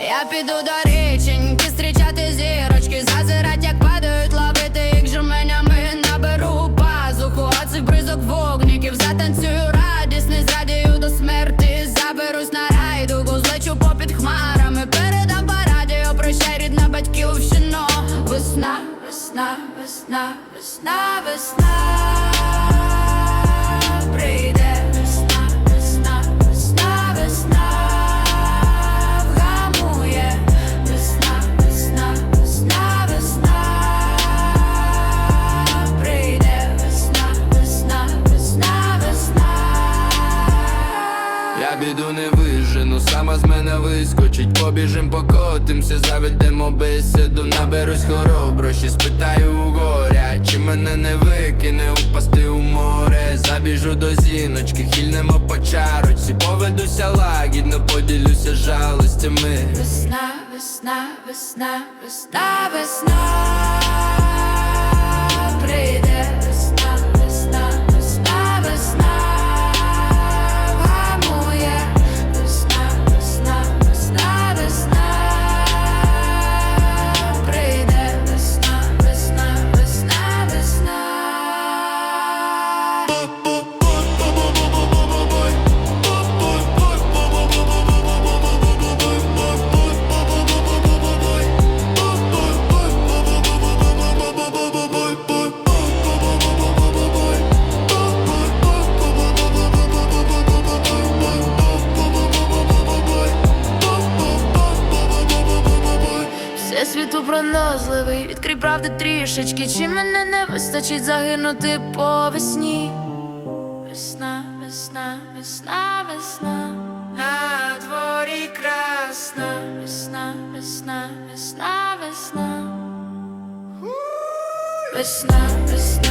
Я піду до річеньки, зустрічати зірочки, зазирать, як падають, ловити їх жменями. Наберу пазуху, а цих бризок вогників Затанцюю радісний, зрадію до смерти Заберусь на райдугу, злечу попід хмарами. Передам по радіо, прощай, рідна батьківщино. Весна, весна, весна, весна, весна. Прийде сама з мене вискочить, побіжим, покотимся, заведемо бесіду, наберусь хороброщі, спитаю у горя, чи мене не викине упасти у море, забіжу до зіночки, хильнемо по чарочці, поведуся лагідно, поділюся жалостями. Весна, весна, весна, весна, весна boop, boop. Пронозливий, відкрий правди трішечки, чи мене не вистачить загинути по весні. Весна, весна, весна, весна, на дворі красна, весна, весна, весна, весна, весна, весна,